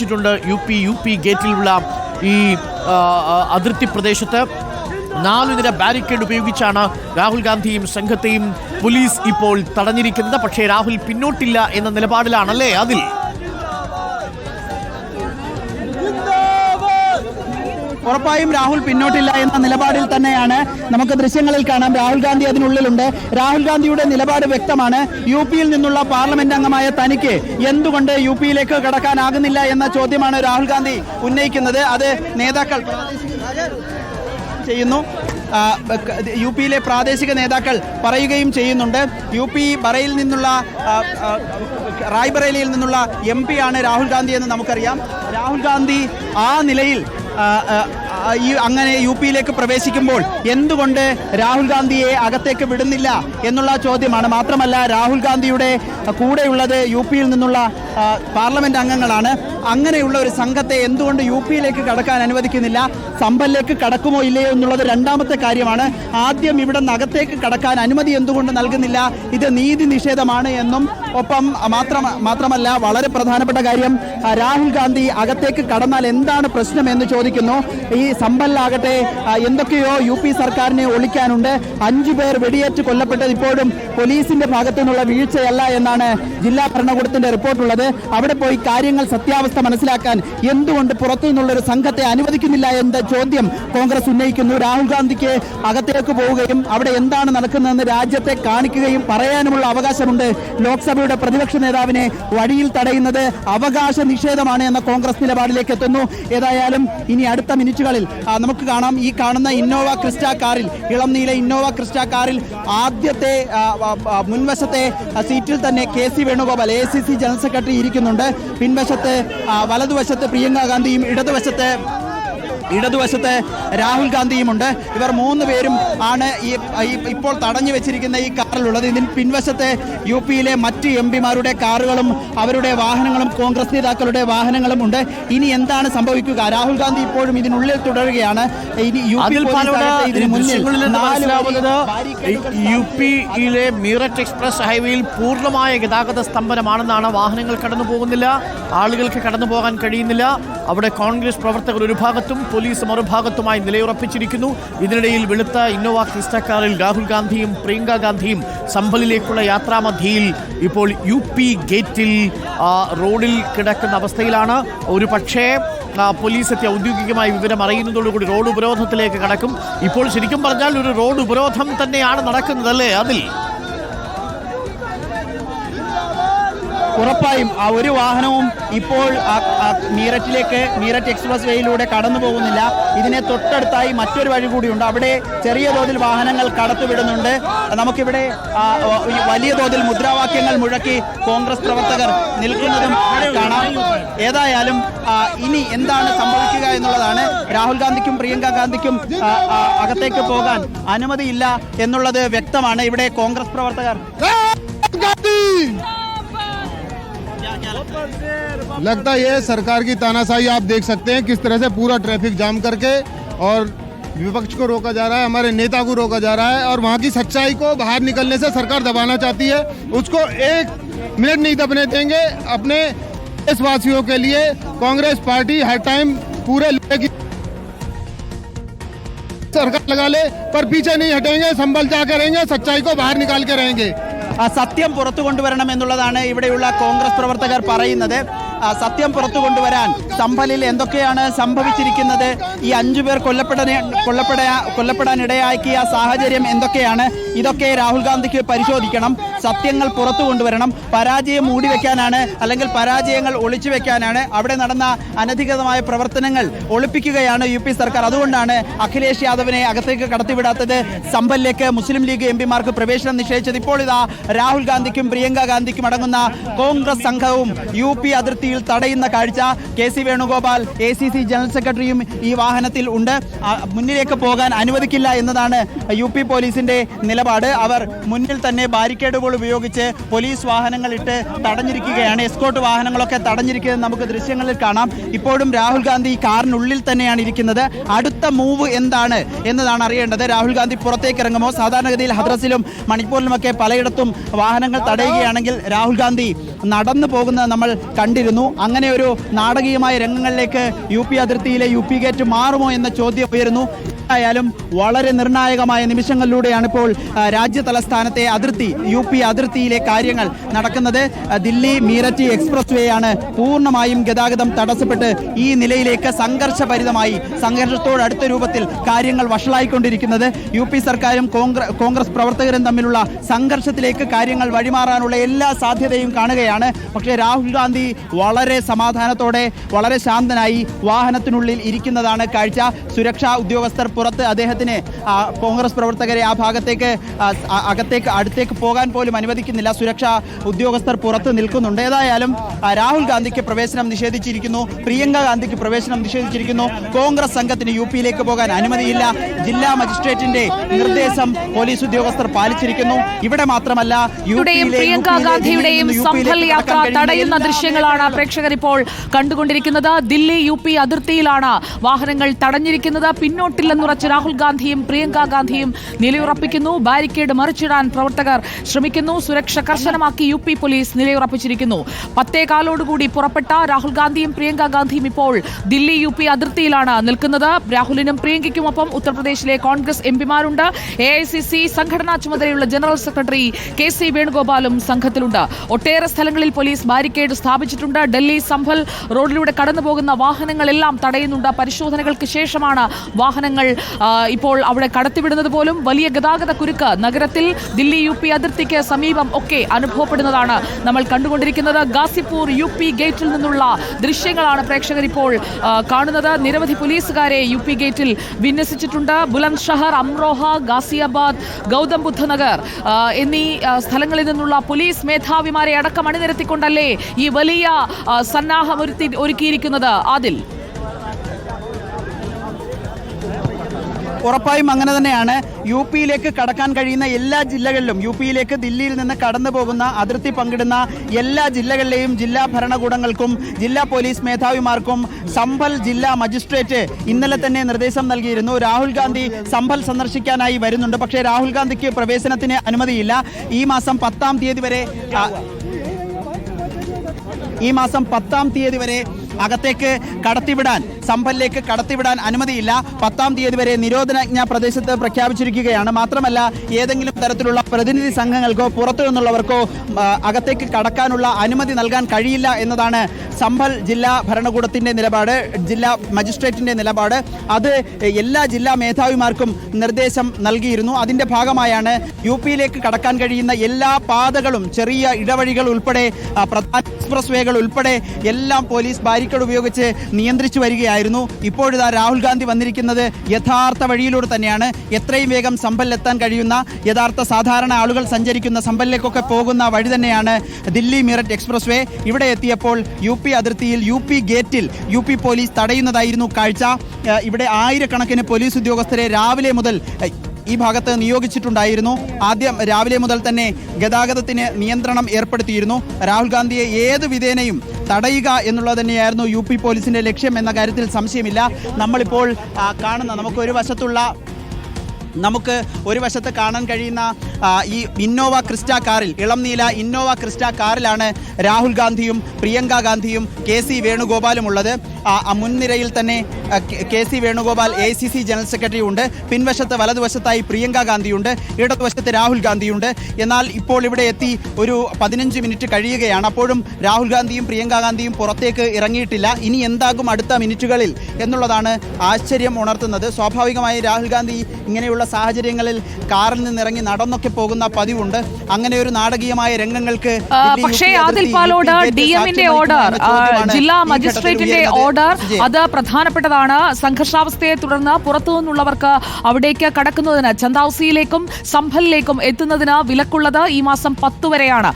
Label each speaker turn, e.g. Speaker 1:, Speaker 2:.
Speaker 1: ിട്ടുണ്ട് U P U P ഗേറ്റിലുള്ള ഈ അതിർത്തി പ്രദേശത്ത് നാലുനിര ബാരിക്കേഡ് ഉപയോഗിച്ചാണ് രാഹുൽ ഗാന്ധിയും സംഘത്തെയും പോലീസ് ഇപ്പോൾ തടഞ്ഞിരിക്കുന്നത്. പക്ഷേ രാഹുൽ പിന്നോട്ടില്ല എന്ന നിലപാടിലാണല്ലേ അതിൽ?
Speaker 2: ഉറപ്പായും രാഹുൽ പിന്നോട്ടില്ല എന്ന നിലപാടിൽ തന്നെയാണ്. നമുക്ക് ദൃശ്യങ്ങളിൽ കാണാം. രാഹുൽ ഗാന്ധി അതിനുള്ളിലുണ്ട്. രാഹുൽ ഗാന്ധിയുടെ നിലപാട് വ്യക്തമാണ്. യു പിയിൽ നിന്നുള്ള പാർലമെന്റ് അംഗമായ തനിക്ക് എന്തുകൊണ്ട് യു പിയിലേക്ക് കടക്കാനാകുന്നില്ല എന്ന ചോദ്യമാണ് രാഹുൽ ഗാന്ധി ഉന്നയിക്കുന്നത്. അത് നേതാക്കൾ ചെയ്യുന്നു. യു പിയിലെ പ്രാദേശിക നേതാക്കൾ പറയുകയും ചെയ്യുന്നുണ്ട്. യു പി ബറയിൽ നിന്നുള്ള റായ്ബറേലിയിൽ നിന്നുള്ള എം പിയാണ് രാഹുൽ ഗാന്ധി എന്ന് നമുക്കറിയാം. രാഹുൽ ഗാന്ധി ആ നിലയിൽ ആ, ആ, ആ, ഈ അങ്ങനെ യു പിയിലേക്ക് പ്രവേശിക്കുമ്പോൾ എന്തുകൊണ്ട് രാഹുൽ ഗാന്ധിയെ അകത്തേക്ക് വിടുന്നില്ല എന്നുള്ള ചോദ്യമാണ്. മാത്രമല്ല രാഹുൽ ഗാന്ധിയുടെ കൂടെയുള്ളത് യു പിയിൽ നിന്നുള്ള പാർലമെന്റ് അംഗങ്ങളാണ്. അങ്ങനെയുള്ള ഒരു സംഘത്തെ എന്തുകൊണ്ട് യു പിയിലേക്ക് കടക്കാൻ അനുവദിക്കുന്നില്ല? സമ്പലിലേക്ക് കടക്കുമോ ഇല്ലയോ എന്നുള്ളത് രണ്ടാമത്തെ കാര്യമാണ്. ആദ്യം ഇവിടെ നഗത്തേക്ക് കടക്കാൻ അനുമതി എന്തുകൊണ്ട് നൽകുന്നില്ല? ഇത് നീതി നിഷേധമാണ് എന്നും ഒപ്പം മാത്രം മാത്രമല്ല വളരെ പ്രധാനപ്പെട്ട കാര്യം രാഹുൽ ഗാന്ധി അകത്തേക്ക് കടന്നാൽ എന്താണ് പ്രശ്നം എന്ന് ചോദിക്കുന്നു. ഈ സമ്പലിലാകട്ടെ. എന്തൊക്കെയോ യു പി സർക്കാരിനെ ഒളിക്കാനുണ്ട്. അഞ്ചു പേർ വെടിയേറ്റ് കൊല്ലപ്പെട്ടത് ഇപ്പോഴും പോലീസിന്റെ ഭാഗത്തു നിന്നുള്ള വീഴ്ചയല്ല എന്നാണ് ജില്ലാ ഭരണകൂടത്തിന്റെ റിപ്പോർട്ടുള്ളത്. അവിടെ പോയി കാര്യങ്ങൾ സത്യാവസ്ഥ മനസ്സിലാക്കാൻ എന്തുകൊണ്ട് പുറത്തു നിന്നുള്ള ഒരു സംഘത്തെ അനുവദിക്കുന്നില്ല എന്ന ചോദ്യം കോൺഗ്രസ് ഉന്നയിക്കുന്നു. രാഹുൽ ഗാന്ധിക്ക് അകത്തേക്ക് പോവുകയും അവിടെ എന്താണ് നടക്കുന്നതെന്ന് രാജ്യത്തെ കാണിക്കുകയും പറയാനുമുള്ള അവകാശമുണ്ട്. ലോക്സഭയുടെ പ്രതിപക്ഷ നേതാവിനെ വഴിയിൽ തടയുന്നത് അവകാശ നിഷേധമാണ് എന്ന കോൺഗ്രസ് നിലപാടിലേക്ക് എത്തുന്നു. ഏതായാലും ഇനി അടുത്ത മിനിറ്റുകളിൽ നമുക്ക് കാണാം ഈ കാണുന്ന ഇന്നോവ ക്രിസ്റ്റ കാറിൽ ഇളം നീല ഇന്നോവ ക്രിസ്റ്റ കാറിൽ ആദ്യത്തെ മുൻവശത്തെ സീറ്റിൽ തന്നെ K C Venugopal A C C general secretary ഇരിക്കുന്നുണ്ട്. പിൻവശത്ത് വലതുവശത്ത് പ്രിയങ്ക ഗാന്ധിയും ഇടതുവശത്ത് ഇടതുവശത്ത് രാഹുൽ ഗാന്ധിയുമുണ്ട്. ഇവർ മൂന്ന് പേരും ആണ് ഈ ഇപ്പോൾ തടഞ്ഞു വെച്ചിരിക്കുന്ന ഈ കാറിലുള്ളത്. ഇതിന് പിൻവശത്തെ യു പിയിലെ മറ്റ് എം പിമാരുടെ കാറുകളും അവരുടെ വാഹനങ്ങളും കോൺഗ്രസ് നേതാക്കളുടെ വാഹനങ്ങളും ഉണ്ട്. ഇനി എന്താണ് സംഭവിക്കുക? രാഹുൽ ഗാന്ധി ഇപ്പോഴും ഇതിനുള്ളിൽ തുടരുകയാണ്. ഇനി യു
Speaker 1: യു പിയിലെ മീററ്റ് എക്സ്പ്രസ് ഹൈവേയിൽ പൂർണമായ ഗതാഗത സ്തംഭനമാണെന്നാണ് വാഹനങ്ങൾ കടന്നു പോകുന്നില്ല ആളുകൾക്ക് കടന്നു പോകാൻ കഴിയുന്നില്ല. അവിടെ കോൺഗ്രസ് പ്രവർത്തകർ ഒരു ഭാഗത്തും പോലീസ് മറുഭാഗത്തുമായി നിലയുറപ്പിച്ചിരിക്കുന്നു. ഇതിനിടയിൽ വെളുത്ത ഇന്നോവ ക്രിസ്റ്റ കാറിൽ രാഹുൽ ഗാന്ധിയും പ്രിയങ്ക ഗാന്ധിയും സംഭലിലേക്കുള്ള യാത്രാമധ്യയിൽ ഇപ്പോൾ യു പി ഗേറ്റിൽ റോഡിൽ കിടക്കുന്ന അവസ്ഥയിലാണ്. ഒരു പക്ഷേ പോലീസ് എത്തി ഔദ്യോഗികമായി വിവരം അറിയുന്നതോടുകൂടി റോഡ് ഉപരോധത്തിലേക്ക് കടക്കും. ഇപ്പോൾ ശരിക്കും പറഞ്ഞാൽ ഒരു റോഡ് ഉപരോധം തന്നെയാണ് നടക്കുന്നത് അല്ലേ അതിൽ?
Speaker 2: ഉറപ്പായും ആ ഒരു വാഹനവും ഇപ്പോൾ മീററ്റിലേക്ക് മീററ്റ് എക്സ്പ്രസ് വേയിലൂടെ കടന്നു പോകുന്നില്ല. ഇതിനെ തൊട്ടടുത്തായി മറ്റൊരു വഴി കൂടിയുണ്ട്. അവിടെ ചെറിയ തോതിൽ വാഹനങ്ങൾ കടത്തുവിടുന്നുണ്ട് നമുക്കിവിടെ വലിയ തോതിൽ മുദ്രാവാക്യങ്ങൾ മുഴക്കി കോൺഗ്രസ് പ്രവർത്തകർ നിൽക്കുന്നതും കാണാം. ഏതായാലും ഇനി എന്താണ് സംഭവിക്കുക എന്നുള്ളതാണ് രാഹുൽ ഗാന്ധിക്കും പ്രിയങ്ക ഗാന്ധിക്കും അകത്തേക്ക് പോകാൻ അനുമതിയില്ല എന്നുള്ളത് വ്യക്തമാണ്. ഇവിടെ കോൺഗ്രസ് പ്രവർത്തകർ
Speaker 3: लगता है सरकार की तानाशाही आप देख सकते हैं किस तरह से पूरा ट्रैफ़िक जाम करके और विपक्ष को रोका जा रहा है, हमारे नेता को रोका जा रहा है और वहाँ की सच्चाई को बाहर निकलने से सरकार दबाना चाहती है। उसको एक मिनट नहीं दबने देंगे अपने देशवासियों के लिए। कांग्रेस पार्टी हर टाइम पूरे की सरकार लगा ले, पर पीछे नहीं हटेंगे, संभल जा करेंगे सच्चाई को बाहर निकाल के रहेंगे।
Speaker 2: സത്യം പുറത്തു കൊണ്ടുവരണം എന്നുള്ളതാണ് ഇവിടെയുള്ള കോൺഗ്രസ് പ്രവർത്തകർ പറയുന്നത്. സത്യം പുറത്തു കൊണ്ടുവരാൻ സംഭലിൽ എന്തൊക്കെയാണ് സംഭവിച്ചിരിക്കുന്നത്? ഈ അഞ്ചു പേർ കൊല്ലപ്പെടാൻ കൊല്ലപ്പെടാ ഇടയാക്കിയ സാഹചര്യം എന്തൊക്കെയാണ്? ഇതൊക്കെ രാഹുൽ ഗാന്ധിക്ക് പരിശോധിക്കണം. സത്യങ്ങൾ പുറത്തു കൊണ്ടുവരണം. പരാജയം മൂടിവെക്കാനാണ് അല്ലെങ്കിൽ പരാജയങ്ങൾ ഒളിച്ചു വെക്കാനാണ് അവിടെ നടന്ന അനധികൃതമായ പ്രവർത്തനങ്ങൾ ഒളിപ്പിക്കുകയാണ് യു സർക്കാർ. അതുകൊണ്ടാണ് അഖിലേഷ് യാദവിനെ അകത്തേക്ക് കടത്തിവിടാത്തത്. സമ്പലിലേക്ക് മുസ്ലിം ലീഗ് എം പിമാർക്ക് പ്രവേശനം നിഷേധിച്ചത് ഇപ്പോൾ ഇതാ രാഹുൽ ഗാന്ധിക്കും പ്രിയങ്ക ഗാന്ധിക്കും അടങ്ങുന്ന കോൺഗ്രസ് സംഘവും യു പി അതിർത്തിയിൽ തടയുന്ന കാഴ്ച. K C Venugopal A C C general സെക്രട്ടറിയും ഈ വാഹനത്തിൽ ഉണ്ട്. മുന്നിലേക്ക് പോകാൻ അനുവദിക്കില്ല എന്നതാണ് യു പി പോലീസിന്റെ നിലപാട്. നിലപാട് അവർ മുന്നിൽ തന്നെ ബാരിക്കേഡുകൾ ഉപയോഗിച്ച് പോലീസ് വാഹനങ്ങൾ ഇട്ട് തടഞ്ഞിരിക്കുകയാണ്. എസ്കോട്ട് വാഹനങ്ങളൊക്കെ തടഞ്ഞിരിക്കുന്നത് നമുക്ക് ദൃശ്യങ്ങളിൽ കാണാം. ഇപ്പോഴും രാഹുൽ ഗാന്ധി കാറിനുള്ളിൽ തന്നെയാണ് ഇരിക്കുന്നത്. അടുത്ത മൂവ് എന്താണ് എന്നതാണ് അറിയേണ്ടത്. രാഹുൽ ഗാന്ധി പുറത്തേക്ക് ഇറങ്ങുമോ? സാധാരണഗതിയിൽ ഹദ്രസിലും മണിപ്പൂരിലുമൊക്കെ പലയിടത്തും വാഹനങ്ങൾ തടയുകയാണെങ്കിൽ രാഹുൽ ഗാന്ധി നടന്നു പോകുന്നത് നമ്മൾ കണ്ടിരുന്നു. അങ്ങനെ ഒരു നാടകീയമായ രംഗങ്ങളിലേക്ക് യു പി അതിർത്തിയിലെ യു പി ഗേറ്റ് മാറുമോ എന്ന ചോദ്യം ഉയരുന്നു. ആയാലും വളരെ നിർണായകമായ നിമിഷങ്ങളിലൂടെയാണ് ഇപ്പോൾ രാജ്യ തലസ്ഥാനത്തെ അതിർത്തി യു പി അതിർത്തിയിലെ കാര്യങ്ങൾ നടക്കുന്നത്. ദില്ലി മീററ്റ് എക്സ്പ്രസ് വേ ആണ് പൂർണമായും ഗതാഗതം തടസ്സപ്പെട്ട് ഈ നിലയിലേക്ക് സംഘർഷഭരിതമായി സംഘർഷത്തോടടുത്ത രൂപത്തിൽ കാര്യങ്ങൾ വഷളായിക്കൊണ്ടിരിക്കുന്നത്. യു പി സർക്കാരും കോൺഗ്രസ് പ്രവർത്തകരും തമ്മിലുള്ള സംഘർഷത്തിലേക്ക് കാര്യങ്ങൾ വഴിമാറാനുള്ള എല്ലാ സാധ്യതയും കാണുകയാണ്. പക്ഷേ രാഹുൽ ഗാന്ധി വളരെ സമാധാനത്തോടെ വളരെ ശാന്തനായി വാഹനത്തിനുള്ളിൽ ഇരിക്കുന്നതാണ് കാഴ്ച. സുരക്ഷാ ഉദ്യോഗസ്ഥർ പുറത്ത് അദ്ദേഹത്തിന് കോൺഗ്രസ് പ്രവർത്തകരെ ആ ഭാഗത്തേക്ക് അകത്തേക്ക് അടുത്തേക്ക് പോകാൻ പോലും അനുവദിക്കുന്നില്ല. സുരക്ഷാ ഉദ്യോഗസ്ഥർ പുറത്ത് നിൽക്കുന്നുണ്ട്. ഏതായാലും രാഹുൽ ഗാന്ധിക്ക് പ്രവേശനം നിഷേധിച്ചിരിക്കുന്നു. പ്രിയങ്ക ഗാന്ധിക്ക് പ്രവേശനം നിഷേധിച്ചിരിക്കുന്നു. കോൺഗ്രസ് സംഘത്തിന് യു പിയിലേക്ക് പോകാൻ അനുമതിയില്ല. ജില്ലാ മജിസ്ട്രേറ്റിന്റെ നിർദ്ദേശം പോലീസ് ഉദ്യോഗസ്ഥർ പാലിച്ചിരിക്കുന്നു. ഇവിടെ മാത്രമല്ല
Speaker 4: പ്രിയങ്ക ഗാന്ധിയുടെയും
Speaker 2: ദില്ലിയിൽ
Speaker 4: സംഭൽ യാത്ര തടയുന്ന ദൃശ്യങ്ങളാണ് പ്രേക്ഷകർ ഇപ്പോൾ കണ്ടുകൊണ്ടിരിക്കുന്നത്. ദില്ലി യു പി അതിർത്തിയിലാണ് വാഹനങ്ങൾ തടഞ്ഞിരിക്കുന്നത്. പിന്നോട്ടില്ലെന്നുറച്ച് രാഹുൽ ഗാന്ധിയും പ്രിയങ്ക ഗാന്ധിയും നിലയുറപ്പിക്കുന്നു. ബാരിക്കേഡ് മറിച്ചിടാൻ പ്രവർത്തകർ ശ്രമിക്കുന്നു. സുരക്ഷ കർശനമാക്കി യു പി പോലീസ് നിലയുറപ്പിച്ചിരിക്കുന്നു. പത്തേകാലോടുകൂടി പുറപ്പെട്ട രാഹുൽ ഗാന്ധിയും പ്രിയങ്ക ഗാന്ധിയും ഇപ്പോൾ ദില്ലി യു പി അതിർത്തിയിലാണ് നിൽക്കുന്നത്. രാഹുലിനും പ്രിയങ്കയ്ക്കുമൊപ്പം ഉത്തർപ്രദേശിലെ കോൺഗ്രസ് എംപിമാരുണ്ട്. എ ഐ സി സി സംഘടനാ ചുമതലയുള്ള ജനറൽ സെക്രട്ടറി കെ സി വേണുഗോപാലും സംഘത്തിലുണ്ട്. ഒട്ടേറെ സ്ഥലങ്ങളിൽ പോലീസ് ബാരിക്കേഡ് സ്ഥാപിച്ചിട്ടുണ്ട്. ഡൽഹി സംഭൽ റോഡിലൂടെ കടന്നുപോകുന്ന വാഹനങ്ങളെല്ലാം തടയുന്നുണ്ട്. പരിശോധനകൾക്ക് ശേഷമാണ് വാഹനങ്ങൾ ഇപ്പോൾ അവിടെ കടത്തിവിടുന്നത് പോലും വലിയ ഗതാഗത കുരുക്ക്. നഗരത്തിൽ ദില്ലി യു പി അതിർത്തിക്ക് സമീപം ഒക്കെ അനുഭവപ്പെടുന്നതാണ് നമ്മൾ കണ്ടുകൊണ്ടിരിക്കുന്നത്. ഗാസിപ്പൂർ യു പി ഗേറ്റിൽ നിന്നുള്ള ദൃശ്യങ്ങളാണ് പ്രേക്ഷകർ ഇപ്പോൾ കാണുന്നത്. നിരവധി പോലീസുകാരെ യു പി ഗേറ്റിൽ വിന്യസിച്ചിട്ടുണ്ട്. ബുലന്ദ് ഷഹർ അമ്രോഹ ഗാസിയാബാദ് ഗൗതം ബുദ്ധ നഗർ എന്നീ സ്ഥലങ്ങളിൽ നിന്നുള്ള പോലീസ് മേധാവിമാരെ അടക്കം അണിനിരത്തിക്കൊണ്ടല്ലേ ഈ വലിയ സന്നാഹം ഒരുക്കിയിരിക്കുന്നത്? അതിൽ
Speaker 2: ഉറപ്പായും അങ്ങനെ തന്നെയാണ്. യു പിയിലേക്ക് കടക്കാൻ കഴിയുന്ന എല്ലാ ജില്ലകളിലും യു പിയിലേക്ക് ദില്ലിയിൽ നിന്ന് കടന്നു പോകുന്ന അതിർത്തി പങ്കിടുന്ന എല്ലാ ജില്ലകളിലെയും ജില്ലാ ഭരണകൂടങ്ങൾക്കും ജില്ലാ പോലീസ് മേധാവിമാർക്കും സംഭൽ ജില്ലാ മജിസ്ട്രേറ്റ് ഇന്നലെ തന്നെ നിർദ്ദേശം നൽകിയിരുന്നു. രാഹുൽ ഗാന്ധി സംഭൽ സന്ദർശിക്കാനായി വരുന്നുണ്ട്. പക്ഷേ രാഹുൽ ഗാന്ധിക്ക് പ്രവേശനത്തിന് അനുമതിയില്ല. ഈ മാസം പത്താം തീയതി വരെ ഈ മാസം പത്താം തീയതി വരെ അകത്തേക്ക് കടത്തിവിടാൻ സമ്പലിലേക്ക് കടത്തിവിടാൻ അനുമതിയില്ല. പത്താം തീയതി വരെ നിരോധനാജ്ഞ പ്രദേശത്ത് പ്രഖ്യാപിച്ചിരിക്കുകയാണ്. മാത്രമല്ല ഏതെങ്കിലും തരത്തിലുള്ള പ്രതിനിധി സംഘങ്ങൾക്കോ പുറത്തു നിന്നുള്ളവർക്കോ അകത്തേക്ക് കടക്കാനുള്ള അനുമതി നൽകാൻ കഴിയില്ല എന്നതാണ് സംഭൽ ജില്ലാ ഭരണകൂടത്തിന്റെ നിലപാട് ജില്ലാ മജിസ്ട്രേറ്റിന്റെ നിലപാട്. അത് എല്ലാ ജില്ലാ മേധാവിമാർക്കും നിർദ്ദേശം നൽകിയിരുന്നു. അതിന്റെ ഭാഗമായാണ് യു പിയിലേക്ക് കടക്കാൻ കഴിയുന്ന എല്ലാ പാതകളും ചെറിയ ഇടവഴികൾ ഉൾപ്പെടെ പ്രധാന എക്സ്പ്രസ് വേകൾ ഉൾപ്പെടെ എല്ലാം പോലീസ് ബാരിക്കേഡ് ഉപയോഗിച്ച് നിയന്ത്രിച്ചു വരികയായിരുന്നു. ഇപ്പോഴിതാ രാഹുൽ ഗാന്ധി വന്നിരിക്കുന്നത് യഥാർത്ഥ വഴിയിലൂടെ തന്നെയാണ്. എത്രയും വേഗം സമ്പലിലെത്താൻ കഴിയുന്ന യഥാർത്ഥ സാധാരണ ആളുകൾ സഞ്ചരിക്കുന്ന സമ്പലിലേക്കൊക്കെ പോകുന്ന വഴി തന്നെയാണ് ദില്ലി മീററ്റ് എക്സ്പ്രസ് വേ ഇവിടെ എത്തിയപ്പോൾ യു പി അതിർത്തിയിൽ യു പി ഗേറ്റിൽ യു പി പോലീസ് തടയുന്നതായിരുന്നു കാഴ്ച. ഇവിടെ ആയിരക്കണക്കിന് പോലീസ് ഉദ്യോഗസ്ഥരെ രാവിലെ മുതൽ ഈ ഭാഗത്ത് നിയോഗിച്ചിട്ടുണ്ടായിരുന്നു. ആദ്യം രാവിലെ മുതൽ തന്നെ ഗതാഗതത്തിന് നിയന്ത്രണം ഏർപ്പെടുത്തിയിരുന്നു. രാഹുൽ ഗാന്ധിയെ ഏത് വിധേനയും തടയുക എന്നുള്ളത് തന്നെയായിരുന്നു യു പി പോലീസിന്റെ ലക്ഷ്യം എന്ന കാര്യത്തിൽ സംശയമില്ല. നമ്മളിപ്പോൾ കാണുന്ന നമുക്ക് ഒരു വശത്തുള്ള നമുക്ക് ഒരു വശത്ത് കാണാൻ കഴിയുന്ന ഈ ഇന്നോവ ക്രിസ്റ്റ കാറിൽ ഇളം നീല ഇന്നോവ ക്രിസ്റ്റ കാറിലാണ് രാഹുൽ ഗാന്ധിയും പ്രിയങ്ക ഗാന്ധിയും കെ സി വേണുഗോപാലും ഉള്ളത്. മുൻനിരയിൽ തന്നെ K C Venugopal A C C general secretary ഉണ്ട്. പിൻവശത്ത് വലതുവശത്തായി പ്രിയങ്ക ഗാന്ധിയുണ്ട്. ഇടതുവശത്ത് രാഹുൽ ഗാന്ധിയുണ്ട്. എന്നാൽ ഇപ്പോൾ ഇവിടെ എത്തി ഒരു പതിനഞ്ച് മിനിറ്റ് കഴിയുകയാണ്. അപ്പോഴും രാഹുൽ ഗാന്ധിയും പ്രിയങ്ക ഗാന്ധിയും പുറത്തേക്ക് ഇറങ്ങിയിട്ടില്ല. ഇനി എന്താകും അടുത്ത മിനിറ്റുകളിൽ എന്നുള്ളതാണ് ആശ്ചര്യം ഉണർത്തുന്നത്. സ്വാഭാവികമായി രാഹുൽ ഗാന്ധി ഇങ്ങനെയുള്ള സാഹചര്യങ്ങളിൽ കാറിൽ നിന്നിറങ്ങി നടന്നൊക്കെ പോകുന്ന പതിവുണ്ട്. അങ്ങനെ ഒരു നാടകീയമായ രംഗങ്ങൾക്ക്
Speaker 4: പക്ഷേ ആദിൽ പാലോട് ഡി എമ്മിന്റെ ഓർഡർ ജില്ലാ മജിസ്ട്രേറ്റിന്റെ ഓർഡർ. അത് പ്രധാനപ്പെട്ടതാണ്. സംഘർഷാവസ്ഥയെ തുടർന്ന് പുറത്തു നിന്നുള്ളവർക്ക് അവിടേക്ക് കടക്കുന്നതിന് ചന്ദൌസിയിലേക്കും സംഭലിലേക്കും എത്തുന്നതിന് വിലക്കുള്ളത് ഈ മാസം പത്ത് വരെയാണ്.